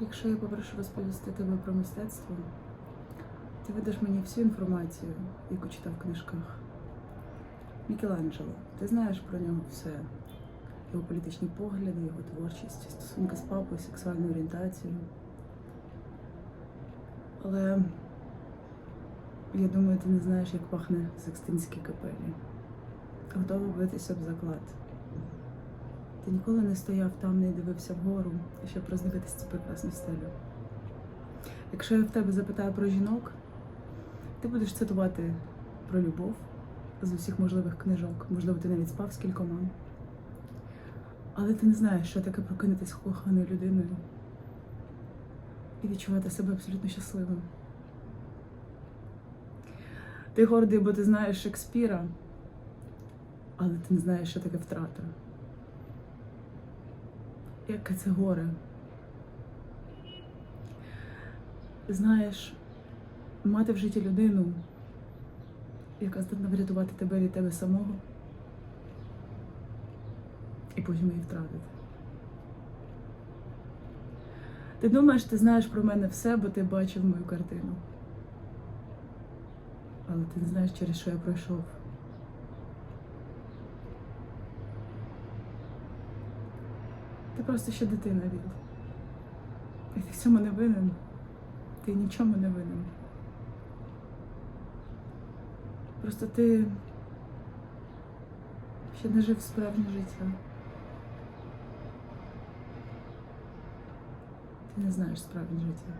Якщо я попрошу розповісти тебе про мистецтво, ти видаш мені всю інформацію, яку читав в книжках. Мікеланджело, ти знаєш про нього все. Його політичні погляди, його творчість, стосунки з папою, сексуальну орієнтацію. Але я думаю, ти не знаєш, як пахне секстинські капелі. Готовий битися об заклад. Ти ніколи не стояв там, не дивився вгору, щоб роздивитися цю прекрасну стелю. Якщо я в тебе запитаю про жінок, ти будеш цитувати про любов з усіх можливих книжок. Можливо, ти навіть спав з кількома. Але ти не знаєш, що таке прокинутися коханою людиною і відчувати себе абсолютно щасливим. Ти гордий, бо ти знаєш Шекспіра, але ти не знаєш, що таке втрата. Яке це горе. Знаєш, мати в житті людину, яка здатна врятувати тебе від тебе самого, і потім її втратити. Ти думаєш, ти знаєш про мене все, бо ти бачив мою картину. Але ти не знаєш, через що я пройшов. Ти просто ще дитина від. І ти в цьому не винен. Ти нічому не винен. Просто ти ще не жив справжнє життя. Ти не знаєш справжнє життя.